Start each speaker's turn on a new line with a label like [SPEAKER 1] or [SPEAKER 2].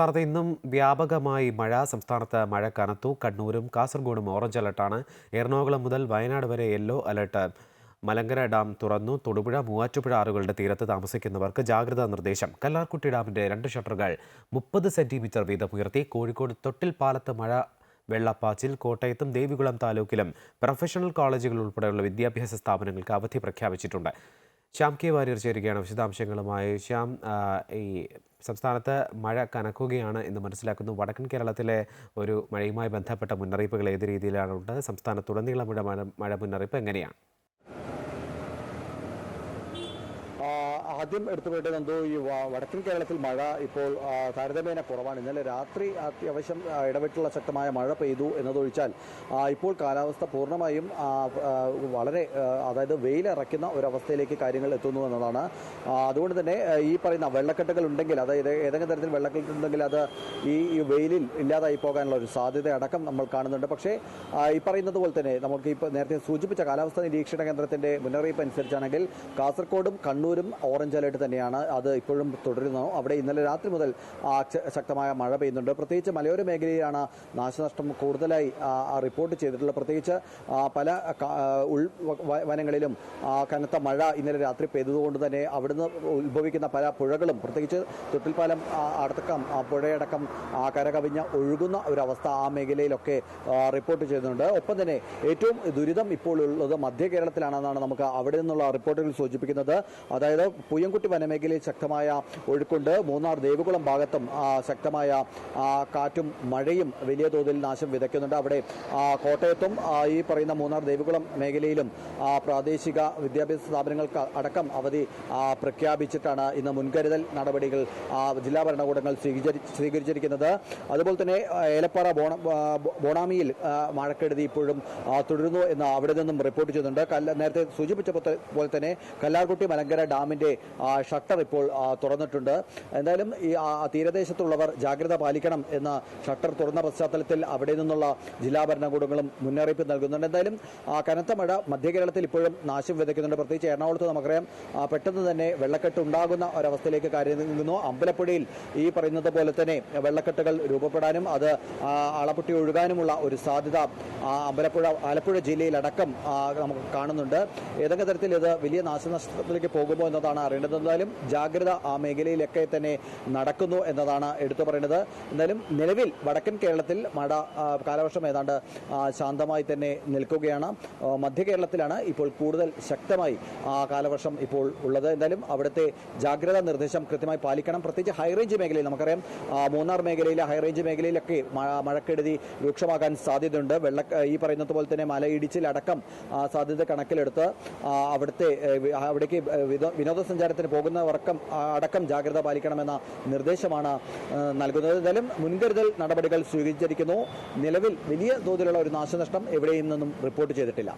[SPEAKER 1] സംസ്ഥാനത്ത് ഇന്നും വ്യാപകമായി മഴ. സംസ്ഥാനത്ത് മഴ കനത്തു. കണ്ണൂരും കാസർഗോഡും ഓറഞ്ച് അലർട്ടാണ്. എറണാകുളം മുതൽ വയനാട് വരെ യെല്ലോ അലർട്ട്. മലങ്കര ഡാം തുറന്നു. തൊടുപുഴ മൂവാറ്റുപുഴ ആറുകളുടെ തീരത്ത് താമസിക്കുന്നവർക്ക് ജാഗ്രതാ നിർദ്ദേശം. കല്ലാർകുട്ടി ഡാമിന്റെ രണ്ട് ഷട്ടറുകൾ മുപ്പത് സെന്റിമീറ്റർ വീതം ഉയർത്തി. കോഴിക്കോട് തൊട്ടിൽ പാലത്ത് മഴ വെള്ളപ്പാച്ചിൽ. കോട്ടയത്തും ദേവികുളം താലൂക്കിലും പ്രൊഫഷണൽ കോളേജുകൾ ഉൾപ്പെടെയുള്ള വിദ്യാഭ്യാസ സ്ഥാപനങ്ങൾക്ക് അവധി പ്രഖ്യാപിച്ചിട്ടുണ്ട്. ശ്യാം കെ വാര്യർ ചേരുകയാണ് വിശദാംശങ്ങളുമായി. ശ്യാം ഈ സംസ്ഥാനത്ത് മഴ കനക്കുകയാണ് എന്ന് മനസ്സിലാക്കുന്നു. വടക്കൻ കേരളത്തിലെ ഒരു മഴയുമായി ബന്ധപ്പെട്ട മുന്നറിയിപ്പുകൾ ഏത് രീതിയിലാണ് ഉള്ളത്? സംസ്ഥാനത്തുടനീളമുള്ള മഴ മഴ മുന്നറിയിപ്പ് എങ്ങനെയാണ്
[SPEAKER 2] ആ, ആദ്യം എടുത്തു പോയിട്ട് എന്തോ ഈ വടക്കൻ കേരളത്തിൽ മഴ ഇപ്പോൾ താരതമ്യേന കുറവാണ്. ഇന്നലെ രാത്രി അത്യാവശ്യം ഇടവിട്ടുള്ള ശക്തമായ മഴ പെയ്തു എന്നതൊഴിച്ചാൽ ഇപ്പോൾ കാലാവസ്ഥ പൂർണമായും വളരെ അതായത് വെയിലിറക്കുന്ന ഒരവസ്ഥയിലേക്ക് കാര്യങ്ങൾ എത്തുന്നു എന്നതാണ്. അതുകൊണ്ട് തന്നെ ഈ പറയുന്ന വെള്ളക്കെട്ടുകൾ ഉണ്ടെങ്കിൽ അതായത് ഏതെങ്കിലും തരത്തിൽ വെള്ളക്കെട്ട് ഉണ്ടെങ്കിൽ അത് ഈ വെയിലിൽ ഇല്ലാതായി പോകാനുള്ള ഒരു സാധ്യത അടക്കം നമ്മൾ കാണുന്നുണ്ട്. പക്ഷേ ഈ പറയുന്നത് പോലെ തന്നെ നമുക്ക് ഇപ്പോൾ നേരത്തെ സൂചിപ്പിച്ച കാലാവസ്ഥാ നിരീക്ഷണ കേന്ദ്രത്തിന്റെ മുന്നറിയിപ്പ് അനുസരിച്ചാണെങ്കിൽ കാസർഗോഡും കണ്ണൂരും ഓറഞ്ച് അലേർട്ട് തന്നെയാണ് അത് ഇപ്പോഴും തുടരുന്നു. അവിടെ ഇന്നലെ രാത്രി മുതൽ ശക്തമായ മഴ പെയ്യുന്നുണ്ട്. പ്രത്യേകിച്ച് മലയോര മേഖലയിലാണ് നാശനഷ്ടം കൂടുതലായി റിപ്പോർട്ട് ചെയ്തിട്ടുള്ളത്. പ്രത്യേകിച്ച് പല ഉൾ വനങ്ങളിലും കനത്ത മഴ ഇന്നലെ രാത്രി പെയ്തതുകൊണ്ട് തന്നെ അവിടുന്ന് ഉത്ഭവിക്കുന്ന പല പുഴകളും പ്രത്യേകിച്ച് തൊട്ടിൽപ്പാലം അടക്കം പുഴയടക്കം കരകവിഞ്ഞ ഒഴുകുന്ന ഒരവസ്ഥ ആ മേഖലയിലൊക്കെ റിപ്പോർട്ട് ചെയ്യുന്നുണ്ട്. ഒപ്പം തന്നെ ഏറ്റവും ദുരിതം ഇപ്പോൾ ഉള്ളത് മധ്യ കേരളത്തിലാണെന്നാണ് നമുക്ക് അവിടെ നിന്നുള്ള റിപ്പോർട്ടുകൾ സൂചിപ്പിക്കുന്നത്. അതായത് പുയ്യൻകുട്ടി വനമേഖലയിൽ ശക്തമായ ഒഴുക്കുണ്ട്. മൂന്നാർ ദേവികുളം ഭാഗത്തും ശക്തമായ കാറ്റും മഴയും വലിയ തോതിൽ നാശം വിതയ്ക്കുന്നുണ്ട്. അവിടെ കോട്ടയത്തും ഈ പറയുന്ന മൂന്നാർ ദേവികുളം മേഖലയിലും പ്രാദേശിക വിദ്യാഭ്യാസ സ്ഥാപനങ്ങൾക്ക് അടക്കം അവധി പ്രഖ്യാപിച്ചിട്ടാണ് ഇന്ന് മുൻകരുതൽ നടപടികൾ ജില്ലാ ഭരണകൂടങ്ങൾ സ്വീകരി- സ്വീകരിച്ചിരിക്കുന്നത്. അതുപോലെ തന്നെ ഏലപ്പാറ ബോണ ബോണാമിയിൽ മഴക്കെടുതി ഇപ്പോഴും തുടരുന്നു എന്ന് അവിടെ നിന്നും റിപ്പോർട്ട് ചെയ്യുന്നുണ്ട്. നേരത്തെ സൂചിപ്പിച്ച പോലെ തന്നെ കല്ലാർകുട്ടി മലങ്കര ഡാമിന്റെ ഷട്ടർ ഇപ്പോൾ തുറന്നിട്ടുണ്ട്. എന്തായാലും ഈ തീരദേശത്തുള്ളവർ ജാഗ്രത പാലിക്കണം എന്ന ഷട്ടർ തുറന്ന പശ്ചാത്തലത്തിൽ അവിടെ നിന്നുള്ള ജില്ലാ ഭരണകൂടങ്ങളും മുന്നറിയിപ്പ് നൽകുന്നുണ്ട്. എന്തായാലും ആ, കനത്ത മഴ മധ്യ കേരളത്തിൽ ഇപ്പോഴും നാശം വിതയ്ക്കുന്നുണ്ട്. പ്രത്യേകിച്ച് എറണാകുളത്ത് നമുക്കറിയാം പെട്ടെന്ന് തന്നെ വെള്ളക്കെട്ട് ഉണ്ടാകുന്ന ഒരവസ്ഥയിലേക്ക് കാര്യം നീങ്ങുന്നു അമ്പലപ്പുഴയിൽ ഈ പറയുന്നത് പോലെ തന്നെ വെള്ളക്കെട്ടുകൾ രൂപപ്പെടാനും അത് ആ, അളപൊട്ടി ഒഴുകാനുമുള്ള ഒരു സാധ്യത ആ, അമ്പലപ്പുഴ ആലപ്പുഴ ജില്ലയിലടക്കം ആ, നമുക്ക് കാണുന്നുണ്ട്. ഏതൊക്കെ തരത്തിൽ ഇത് വലിയ നാശനഷ്ടത്തിലേക്ക് പോകുമോ എന്നതാണ് അറിയേണ്ടത് എന്തായാലും ജാഗ്രത ആ മേഖലയിലൊക്കെ തന്നെ നടക്കുന്നു എന്നതാണ് എടുത്തു പറയുന്നത് എന്തായാലും നിലവിൽ വടക്കൻ കേരളത്തിൽ മഴ കാലവർഷം ഏതാണ്ട് ശാന്തമായി തന്നെ നിൽക്കുകയാണ്. മധ്യ കേരളത്തിലാണ് ഇപ്പോൾ കൂടുതൽ ശക്തമായി ആ, കാലവർഷം ഇപ്പോൾ ഉള്ളത്. എന്തായാലും അവിടുത്തെ ജാഗ്രതാ നിർദ്ദേശം കൃത്യമായി പാലിക്കണം. പ്രത്യേകിച്ച് ഹൈറേഞ്ച് മേഖലയിൽ നമുക്കറിയാം മൂന്നാർ മേഖലയിലെ ഹൈറേഞ്ച് മേഖലയിലൊക്കെ മഴ മഴക്കെടുതി രൂക്ഷമാകാൻ സാധ്യതയുണ്ട്. വെള്ള ഈ പറയുന്നത് പോലെ തന്നെ മലയിടിച്ചിലടക്കം സാധ്യത കണക്കിലെടുത്ത് അവിടുത്തെ അവിടേക്ക് വിനോ- വിനോദസഞ്ചാരത്തിന് പോകുന്നവർക്കും അടക്കം ജാഗ്രത പാലിക്കണമെന്ന നിർദ്ദേശമാണ് നൽകുന്നത്. എന്തായാലും മുൻകരുതൽ നടപടികൾ സ്വീകരിച്ചിരിക്കുന്നു. നിലവിൽ വലിയ തോതിലുള്ള ഒരു നാശനഷ്ടം എവിടെയും നിന്നും റിപ്പോർട്ട് ചെയ്തിട്ടില്ല.